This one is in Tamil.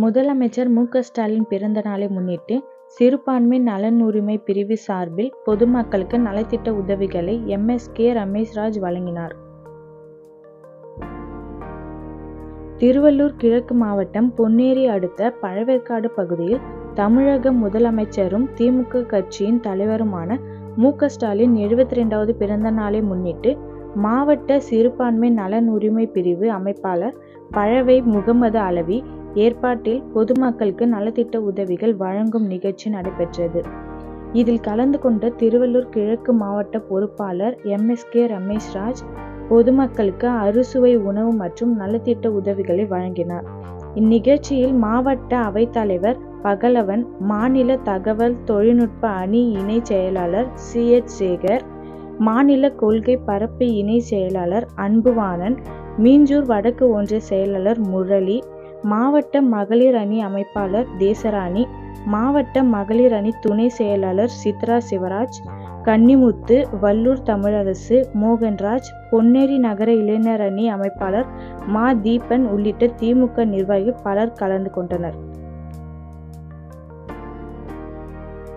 முதலமைச்சர் மு. க. ஸ்டாலின் பிறந்த நாளை முன்னிட்டு சிறுபான்மை நலன் உரிமை பிரிவு சார்பில் பொதுமக்களுக்கு நலத்திட்ட உதவிகளை எம்எஸ்கே ரமேஷ்ராஜ் வழங்கினார். திருவள்ளூர் கிழக்கு மாவட்டம் பொன்னேரி அடுத்த பழவேற்காடு பகுதியில் தமிழக முதலமைச்சரும் திமுக கட்சியின் தலைவருமான மு. க. ஸ்டாலின் எழுபத்திரண்டாவது பிறந்த நாளை முன்னிட்டு மாவட்ட சிறுபான்மை நலன் உரிமை பிரிவு அமைப்பாளர் பழவை முகமது அலவி ஏற்பாட்டில் பொதுமக்களுக்கு நலத்திட்ட உதவிகள் வழங்கும் நிகழ்ச்சி நடைபெற்றது. இதில் கலந்து கொண்ட திருவள்ளூர் கிழக்கு மாவட்ட பொறுப்பாளர் எம். எஸ். கே. ரமேஷ்ராஜ் பொதுமக்களுக்கு அறுசுவை உணவு மற்றும் நலத்திட்ட உதவிகளை வழங்கினார். இந்நிகழ்ச்சியில் மாவட்ட அவைத்தலைவர் பகலவன் மாநில தகவல் தொழில்நுட்ப அணி இணை செயலாளர் சி. எச். சேகர் மாநில கொள்கை பரப்பு இணை செயலாளர் அன்புவாணன் மீஞ்சூர் வடக்கு ஒன்றிய செயலாளர் முரளி மாவட்ட மகளிர் அணி அமைப்பாளர் தேசராணி மாவட்ட மகளிர் அணி துணை செயலாளர் சித்ரா சிவராஜ் கன்னிமுத்து வல்லூர் தமிழரசு மோகன்ராஜ் பொன்னேரி நகர இளைஞர் அணி அமைப்பாளர் மா. தீபன் உள்ளிட்ட திமுக நிர்வாகி நிர்வாகிகள் பலர் கலந்து கொண்டனர்.